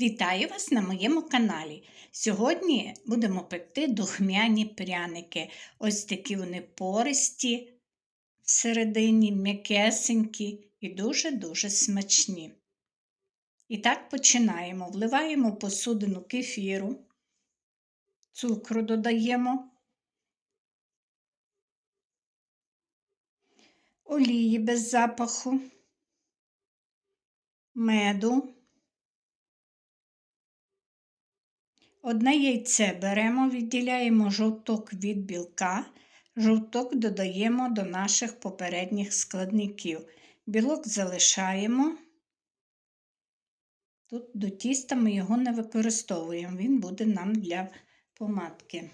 Вітаю вас на моєму каналі. Сьогодні будемо пекти духмяні пряники. Ось такі вони пористі, всередині м'якесенькі і дуже-дуже смачні. І так починаємо. Вливаємо посудину кефіру, цукру додаємо, олії без запаху, меду. Одне яйце беремо, відділяємо жовток від білка, жовток додаємо до наших попередніх складників. Білок залишаємо. Тут до тіста ми його не використовуємо, він буде нам для помадки.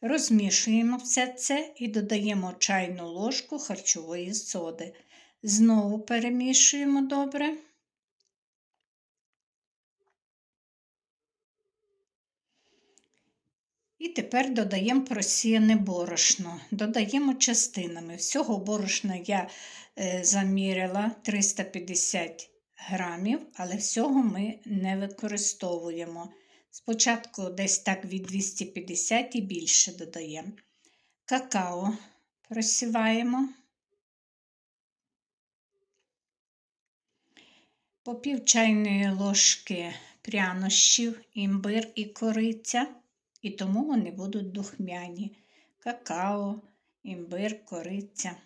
Розмішуємо все це і додаємо чайну ложку харчової соди. Знову перемішуємо добре. І тепер додаємо просіяне борошно. Додаємо частинами. Всього борошна я е, заміряла 350 грамів, але всього ми не використовуємо. Спочатку десь так від 250 і більше додаємо. Какао просіваємо. По пів чайної ложки прянощів, імбир і кориця і тому вони будуть духмяні какао, імбир, кориця.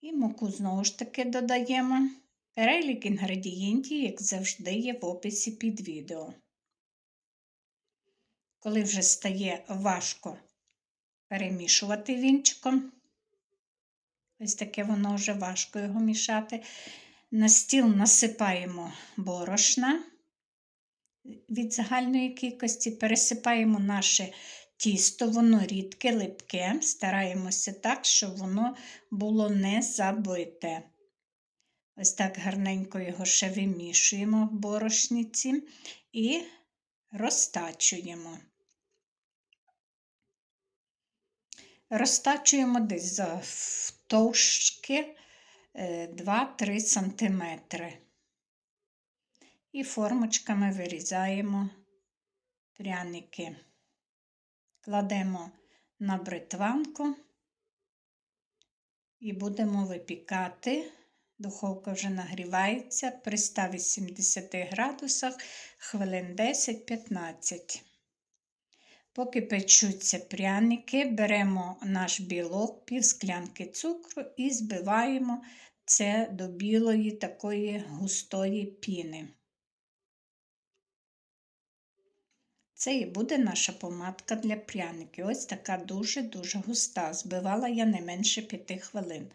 І муку знову ж таки додаємо. Перелік інгредієнтів, як завжди, є в описі під відео. Коли вже стає важко перемішувати вінчиком, ось таке воно вже важко його мішати. На стіл насипаємо борошна від загальної кількості, пересипаємо наше тісто, воно рідке, липке, стараємося так, щоб воно було не забите. Ось так гарненько його ще вимішуємо в борошниці і розтачуємо. Розтачуємо десь за товщки 2-3 см і формочками вирізаємо пряники. Кладемо на бритванку і будемо випікати. Духовка вже нагрівається при 180 градусах хвилин 10-15. Поки печуться пряники, беремо наш білок, пів склянки цукру і збиваємо це до білої такої густої піни. Це і буде наша помадка для пряників. Ось така дуже-дуже густа. Збивала я не менше 5 хвилин.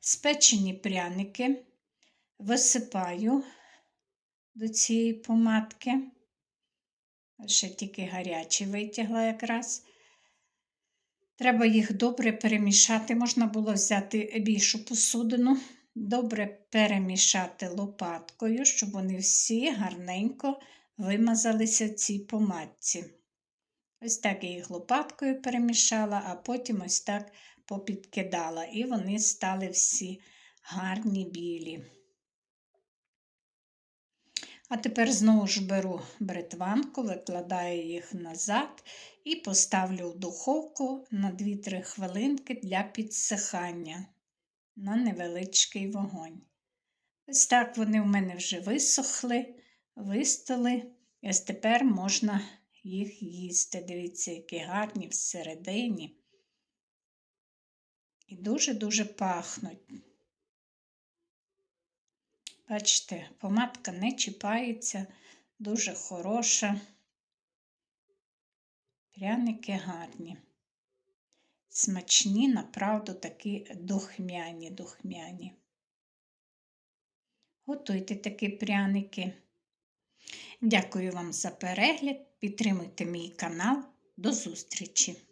Спечені пряники висипаю до цієї помадки. Ще тільки гарячі витягла якраз. Треба їх добре перемішати. Можна було взяти більшу посудину, добре перемішати лопаткою, щоб вони всі гарненько вимазалися цій помадці. Ось так я їх лопаткою перемішала, а потім ось так попідкидала, і вони стали всі гарні білі. А тепер знову ж беру бритванку, викладаю їх назад і поставлю в духовку на 2-3 хвилинки для підсихання на невеличкий вогонь. Ось так вони в мене вже висохли вистали, і ось тепер можна їх їсти. Дивіться, які гарні всередині. І дуже-дуже пахнуть. Бачите, помадка не чіпається, дуже хороша. Пряники гарні. Смачні, направду, такі духмяні, духмяні. Готуйте такі пряники. Дякую вам за перегляд. Підтримуйте мій канал. До зустрічі!